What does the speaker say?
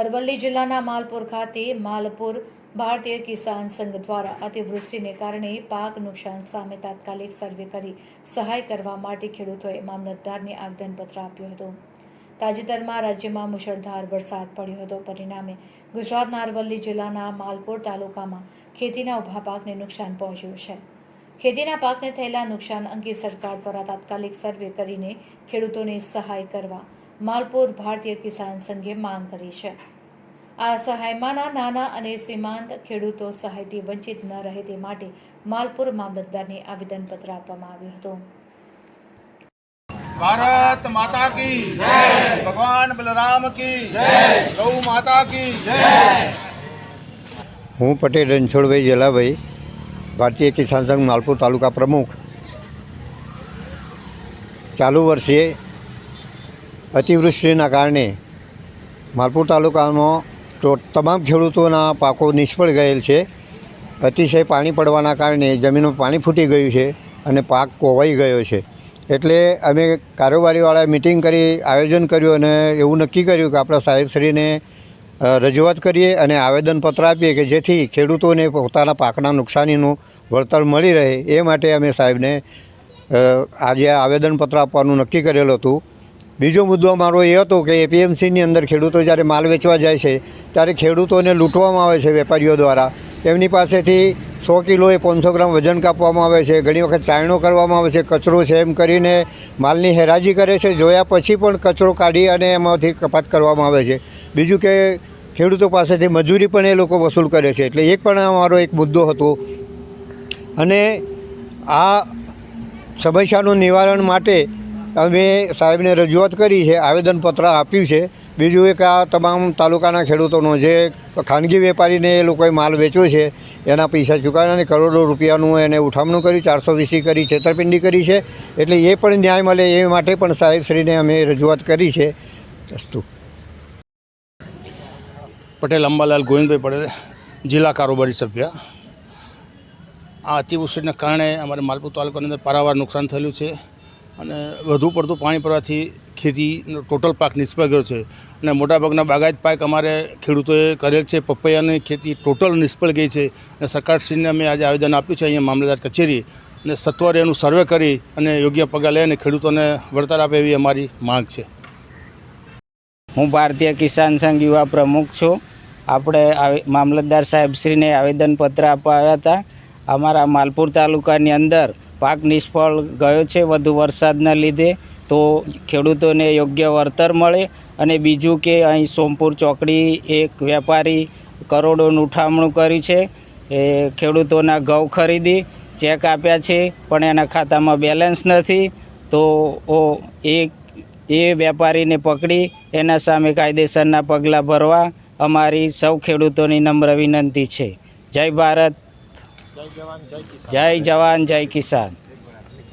અરવલ્લી જિલ્લાના માલપુર ખાતે માલપુર ભારતીય કિસાન સંઘ દ્વારા અતિવૃષ્ટિને કારણે પાક નુકસાન સામે તાત્કાલિક સર્વે કરી સહાય કરવા માટે ખેડૂતોએ મામલતદારને આવેદનપત્ર આપ્યું હતું. તાજેતરમાં રાજ્યમાં મુશળધાર વરસાદ પડ્યો હતો. પરિણામે ગુજરાતના અરવલ્લી જિલ્લાના માલપુર તાલુકામાં ખેતીના ઊભા પાકને નુકસાન પહોંચ્યું છે. ખેતીના પાકને થયેલા નુકસાન અંગે સરકાર દ્વારા તાત્કાલિક સર્વે કરીને ખેડૂતોને સહાય કરવા માલપુર ભારતીય કિસાન સંઘે માંગ કરી છે. આ સહાયમાંના નાના અને સીમાંત ખેડૂતો સહાયથી વંચિત ન રહે તે માટે માલપુર મામલતદારને આવેદનપત્ર આપવામાં આવ્યું હતું. ભારત માતા કી જય! ભગવાન બલરામ કી જય! ગૌ માતા કી જય! હું પટેલ રણછોડભાઈ જલાભાઈ ભારતીય કિસાન સંઘ માલપુર તાલુકા પ્રમુખ. ચાલુ વર્ષે અતિવૃષ્ટિના કારણે માલપુર તાલુકામાં તો તમામ ખેડૂતોના પાકો નિષ્ફળ ગયેલ છે. અતિશય પાણી પડવાના કારણે જમીનમાં પાણી ફૂટી ગયું છે અને પાક કોવાઈ ગયો છે. એટલે અમે કારોબારીવાળાએ મિટિંગ કરી, આયોજન કર્યું અને એવું નક્કી કર્યું કે આપણા સાહેબશ્રીને રજૂઆત કરીએ અને આવેદનપત્ર આપીએ કે જેથી ખેડૂતોને પોતાના પાકના નુકસાનીનું વળતર મળી રહે. એ માટે અમે સાહેબને આજે આવેદનપત્ર આપવાનું નક્કી કરેલું હતું. બીજો મુદ્દો મારો એ હતો કે એપીએમસીની અંદર ખેડૂતો જ્યારે માલ વેચવા જાય છે, ત્યારે ખેડૂતોને લૂંટવામાં આવે છે વેપારીઓ દ્વારા. તેમની પાસેથી સો કિલોએ પાંચસો ગ્રામ વજન કાપવામાં આવે છે, ઘણી વખત ચાયણો કરવામાં આવે છે, કચરો છે એમ કરીને માલની હેરાજી કરે છે, જોયા પછી પણ કચરો કાઢી અને એમાંથી કપાત કરવામાં આવે છે. બીજું કે ખેડૂતો પાસેથી મજૂરી પણ એ લોકો વસૂલ કરે છે, એટલે એક પણ અમારો એક મુદ્દો હતો. અને આ સમસ્યાનું નિવારણ માટે અમે સાહેબને રજૂઆત કરી છે, આવેદનપત્ર આપ્યું છે. બીજું એક આ તમામ તાલુકાના ખેડૂતોનો જે ખાનગી વેપારીને એ લોકોએ માલ વેચ્યો છે, એના પૈસા ચૂકવ્યા અને કરોડો રૂપિયાનું એને ઉઠામણું કર્યું, ચારસો વીસી કરી, છેતરપિંડી કરી છે. એટલે એ પણ ન્યાય મળે એ માટે પણ સાહેબશ્રીને અમે રજૂઆત કરી છે. અસ્તુ. પટેલ અંબાલાલ ગોવિંદભાઈ પટેલ જિલ્લા કારોબારી સભ્ય. આ અતિવૃષ્ટિના કારણે અમારે માલપુર તાલુકાની અંદર પારાવાર નુકસાન થયેલું છે. અને વધુ પડતું પાણી પડવાથી ખેતીનો ટોટલ પાક નિષ્ફળ ગયો છે. અને મોટાભાગના બાગાયત પાક અમારે ખેડૂતોએ કરેલ છે. પપૈયાની ખેતી ટોટલ નિષ્ફળ ગઈ છે. અને સરકારશ્રીને અમે આજે આવેદન આપ્યું છે અહીંયા મામલતદાર કચેરી અને સત્વરે એનું સર્વે કરી અને યોગ્ય પગલાં લઈ અને ખેડૂતોને વળતર આપે એવી અમારી માંગ છે. હું ભારતીય કિસાન સંઘ યુવા પ્રમુખ છું. આપણે મામલતદાર સાહેબશ્રીને આવેદનપત્ર આપવા આવ્યા હતા. અમારા માલપુર તાલુકાની અંદર પાક નિષ્ફળ ગયો છે વધુ વરસાદના લીધે, તો ખેડૂતોને યોગ્ય વળતર મળે અને બીજું કે અહીં સોમપુર ચોકડી એક વેપારી કરોડોનું ઉઠામણું કર્યું છે. એ ખેડૂતોના ઘઉં ખરીદી, ચેક આપ્યા છે, પણ એના ખાતામાં બેલેન્સ નથી. તો એ એ વેપારીને પકડી, એના સામે કાયદેસરના પગલાં ભરવા અમારી સૌ ખેડૂતોની નમ્ર વિનંતી છે. જય ભારત. જય જવાન જય કિસાન.